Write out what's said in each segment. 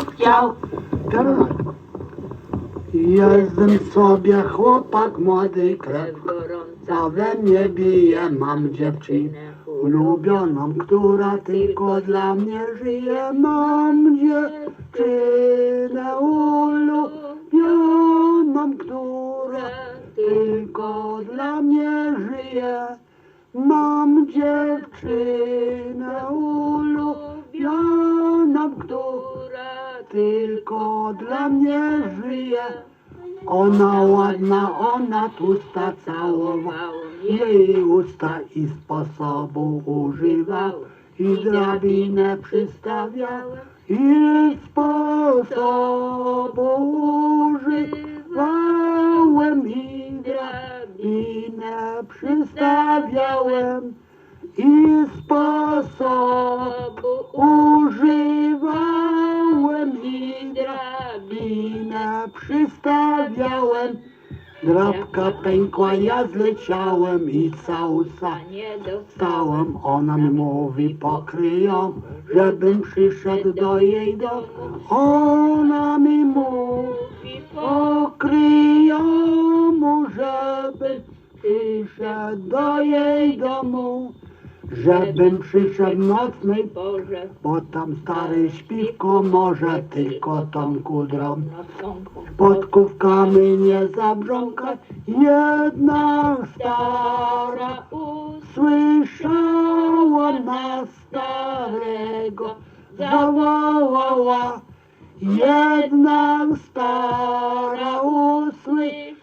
chciał. Teraz Jestem sobie chłopak młody, gorąca a we mnie bije, mam dziewczynę ulubioną, która tylko dla mnie żyje. Mam dziewczynę ulubioną, która tylko dla mnie żyje. Mam dziewczynę tylko dla mnie żyje. Ona ładna, ona tłusta całował jej usta i sposobu używał i drabinę przystawiał i sposobu używałem i drabinę przystawiałem i sposobu drabinę przystawiałem. Drabka pękła, ja zleciałem i całusa nie dostałem. stałem. Ona mi mówi pokryją, żebym przyszedł do jej domu. Ona mi mówi pokryją żebym przyszedł do jej domu. Żebym przyszedł nocnej Boże, bo tam stary śpiwko może tylko tą kudrą nocą podkówkami nie zabrząkać. Jedna stara usłyszała na starego, zawołała. Jedna stara usłyszała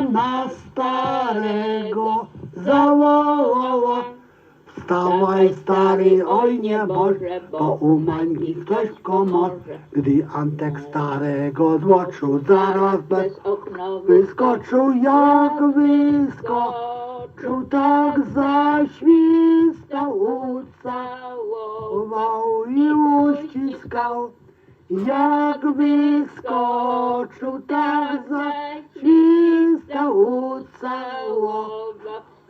na starego, zawołała. Wstawaj stary, oj nie Boże, bo u mańki ktoś w komorze. Gdy Antek starego złoczu, zaraz bez okna wyskoczył, jak wyskoczył, tak zaświstał, ucałował i uściskał. Jak wyskoczył, tak zaświstał, ucałował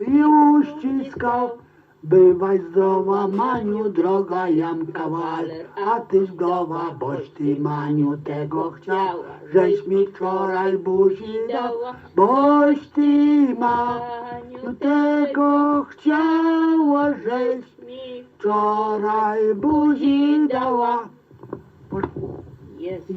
i uściskał. Bywaj zdrowa, Maniu, droga jam kawaler, a ty zgowa, boś ty, Maniu, tego chciała, żeś mi wczoraj buzi dał, boś ty, Maniu, tego chciała, żeś mi wczoraj buzi dała. jest